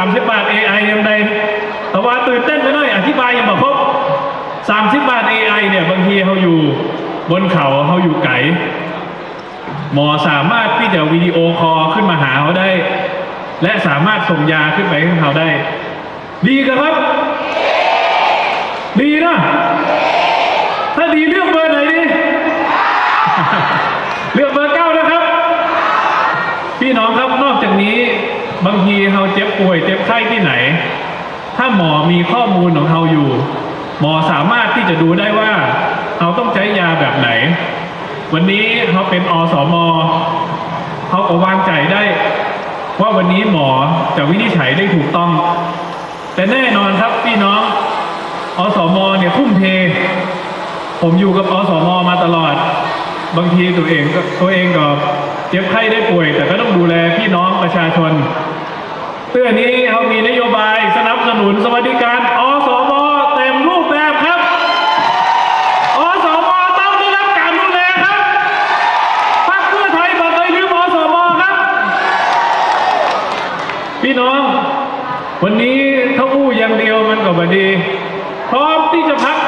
30 บาท AI ยังไงแต่ว่าตื่นเต้นไปหน่อย อธิบายยังบอกครบ30 บาท AI เนี่ย บางทีเขาอยู่บนเขาเขาอยู่ไกลหมอสามารถที่จะวิดีโอคอลขึ้นมาหาเขาได้ และสามารถส่งยาขึ้นไปให้เขาได้ ดีกันครับ ดีนะ ถ้าดีเลือกเบอร์ไหนดี เลือกเบอร์เก้านะครับ พี่น้องครับนอกจากนี้างทีเราเจ็บป่วยเจ็บไข้ที่ไหน ถ้าหมอมีข้อมูลของเราอยู่ หมอสามารถที่จะดูได้ว่าเราต้องใช้ยาแบบไหน วันนี้เขาเป็นอสมเขาก็วางใจได้ ว่าวันนี้หมอจะวินิจฉัยได้ถูกต้อง แต่แน่นอนครับพี่น้อง อสมเนี่ยทุ่มเท ผมอยู่กับอสมมาตลอด บางทีตัวเองก็ตัวเองก็เจ็บไข้ได้ป่วย แต่ก็ต้องดูแลพี่น้องประชาชน เพื่อนี้เขามีนโยบายสนับสนุนสวัสดิการอสมเต็มรูปแบบครับ อสมต้องได้รับการดูแลครับพรรคเพื่อไทยบอกเลยลืมอสมครับ พี่น้อง วันนี้ถ้าอู้อย่างเดียวมันก็บดี พร้อมที่จะพัก